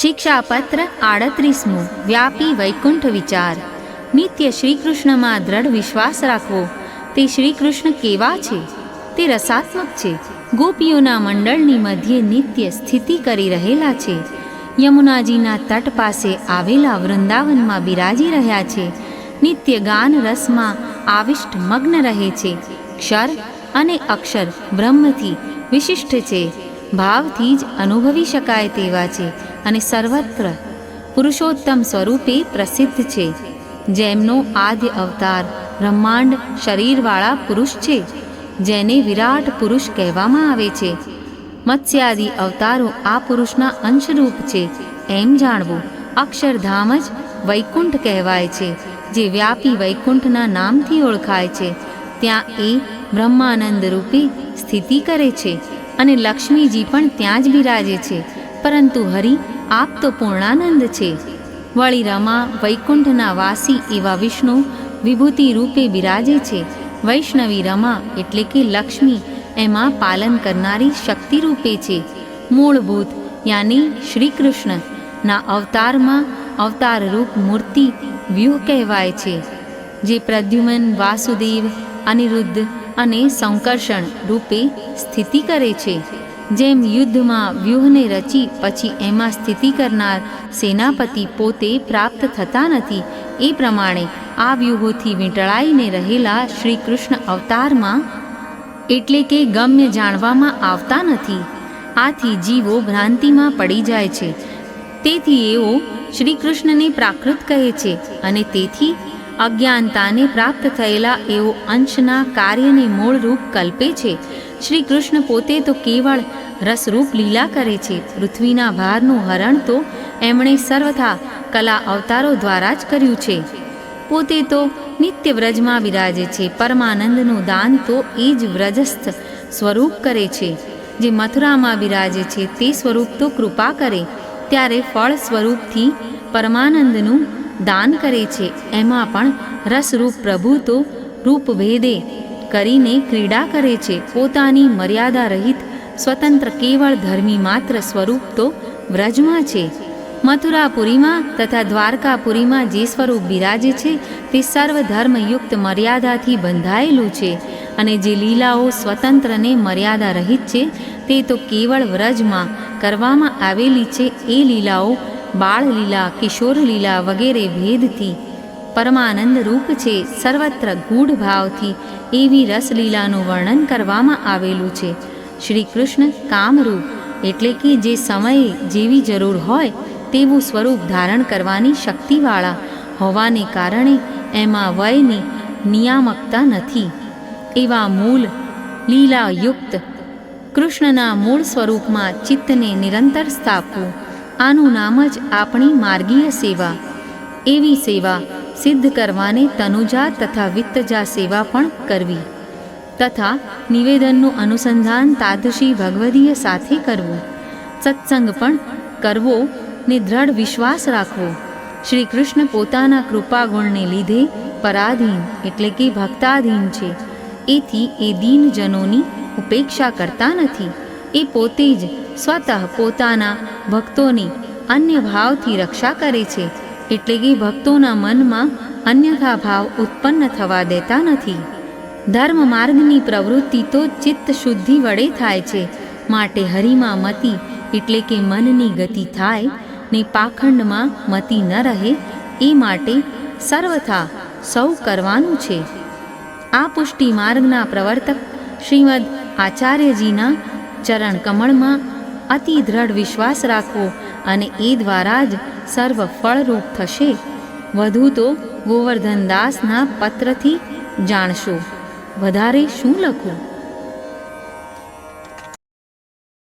શિક્ષાપત્ર આડત્રીસમું, વ્યાપી વૈકુંઠ વિચાર. નિત્ય શ્રીકૃષ્ણમાં દ્રઢ વિશ્વાસ રાખવો. તે શ્રીકૃષ્ણ કેવા છે? તે રસાત્મક છે. ગોપીઓના મંડળની મધ્યે નિત્ય સ્થિતિ કરી રહેલા છે. યમુનાજીના તટ પાસે આવેલા વૃંદાવનમાં બિરાજી રહ્યા છે. નિત્ય ગાન રસમાં આવિષ્ટ મગ્ન રહે છે. ક્ષર અને અક્ષર બ્રહ્મથી વિશિષ્ટ છે. ભાવથી જ અનુભવી શકાય તેવા છે અને સર્વત્ર પુરુષોત્તમ સ્વરૂપે પ્રસિદ્ધ છે. જેમનો આદ્ય અવતાર બ્રહ્માંડ શરીરવાળા પુરુષ છે, જેને વિરાટ પુરુષ કહેવામાં આવે છે. મત્સ્યાદિ અવતારો આ પુરુષના અંશરૂપ છે, એમ જાણવું અક્ષરધામ જ વૈકુંઠ કહેવાય છે, જે વ્યાપી વૈકુંઠના નામથી ઓળખાય છે. ત્યાં એ બ્રહ્માનંદ રૂપે સ્થિતિ કરે છે. અને લક્ષ્મીજી પણ ત્યાં જ બિરાજે છે. પરંતુ હરિ, આપ તો પૂર્ણાનંદ છે. વળી રમા વૈકુંઠના વાસી એવા વિષ્ણુ વિભૂતિ રૂપે બિરાજે છે. વૈષ્ણવી રમા એટલે કે લક્ષ્મી, એમાં પાલન કરનારી શક્તિ રૂપે છે. મૂળભૂત, યાની શ્રી કૃષ્ણના અવતારમાં અવતાર રૂપ મૂર્તિ વ્યૂહ કહેવાય છે. જે પ્રદ્યુમન વાસુદેવ, અનિરુદ્ધ અને સંકર્ષણ રૂપે સ્થિતિ કરે છે. જેમ યુદ્ધમાં વ્યૂહને રચી, પછી એમાં સ્થિતિ કરનાર સેનાપતિ પોતે પ્રાપ્ત થતા નથી. એ પ્રમાણે આ વ્યૂહોથી વીંટળાઈને રહેલા શ્રી કૃષ્ણ અવતારમાં એટલે કે ગમ્ય જાણવામાં આવતા નથી. આથી જીવો ભ્રાંતિમાં પડી જાય છે. તેથી એઓ શ્રી કૃષ્ણને પ્રાકૃત કહે છે અને તેથી અજ્ઞાનતાને પ્રાપ્ત થયેલા એવો અંશના કાર્યને મૂળ રૂપ કલ્પે છે. શ્રી કૃષ્ણ પોતે તો કેવળ રસરૂપ લીલા કરે છે. પૃથ્વીના ભારનું હરણ તો એમણે સર્વથા કલા અવતારો દ્વારા જ કર્યું છે. પોતે તો નિત્ય વ્રજમાં બિરાજે છે. પરમાનંદનું દાન તો એ જ વ્રજસ્થ સ્વરૂપ કરે છે. જે મથુરામાં બિરાજે છે તે સ્વરૂપ તો કૃપા કરે. ત્યારે ફળ સ્વરૂપથી પરમાનંદનું દાન કરે છે. એમાં પણ રસરૂપ પ્રભુ તો રૂપભેદે કરીને ક્રીડા કરે છે. પોતાની મર્યાદા રહિત સ્વતંત્ર કેવળ ધર્મી માત્ર સ્વરૂપ તો વ્રજમાં છે. મથુરાપુરીમાં તથા દ્વારકાપુરીમાં જે સ્વરૂપ બિરાજે છે તે સર્વધર્મયુક્ત મર્યાદાથી બંધાયેલું છે અને જે લીલાઓ સ્વતંત્રને મર્યાદા રહિત છે તે તો કેવળ વ્રજમાં કરવામાં આવેલી છે. એ લીલાઓ બાળલીલા, કિશોરલીલા વગેરે ભેદથી પરમાનંદ રૂપ છે. સર્વત્ર ગૂઢ ભાવથી એવી રસલીલાનું વર્ણન કરવામાં આવેલું છે. શ્રી કૃષ્ણ કામરૂપ એટલે કે જે સમયે જેવી જરૂર હોય તેવું સ્વરૂપ ધારણ કરવાની શક્તિવાળા હોવાને કારણે એમાં વયની નિયામકતા નથી. એવા મૂળ લીલાયુક્ત કૃષ્ણના મૂળ સ્વરૂપમાં ચિત્તને નિરંતર સ્થાપવું આનું નામ જ આપણી માર્ગીય સેવા. એવી સેવા સિદ્ધ કરવાને તનુજા તથા વિત્તજા સેવા પણ કરવી. તથા નિવેદનનું અનુસંધાન તાદશી ભગવદીય સાથે કરવું. સત્સંગ પણ કરવો ને દ્રઢ વિશ્વાસ રાખવો. શ્રી કૃષ્ણ પોતાના કૃપાગુણને લીધે પરાધીન એટલે કે ભક્તાધીન છે. એથી એ દીનજનોની ઉપેક્ષા કરતા નથી. એ પોતે જ સ્વતઃ પોતાના ભક્તોની અન્ય ભાવથી રક્ષા કરે છે, એટલે કે ભક્તોના મનમાં અન્યથા ભાવ ઉત્પન્ન થવા દેતા નથી. ધર્મ માર્ગની પ્રવૃત્તિ તો ચિત્ત શુદ્ધિ વડે થાય છે, માટે હરિમાં મતિ એટલે કે મનની ગતિ થાય ને પાખંડમાં મતિ ન રહે, એ માટે સર્વથા સૌ કરવાનું છે. આ પુષ્ટિ માર્ગના પ્રવર્તક શ્રીમદ આચાર્યજીના ચરણ કમળમાં અતિ દ્રઢ વિશ્વાસ રાખવો અને એ દ્વારા જ સર્વ ફળરૂપ થશે. વધુ તો ગોવર્ધનદાસના પત્રથી જાણશો. વધારે શું લખું?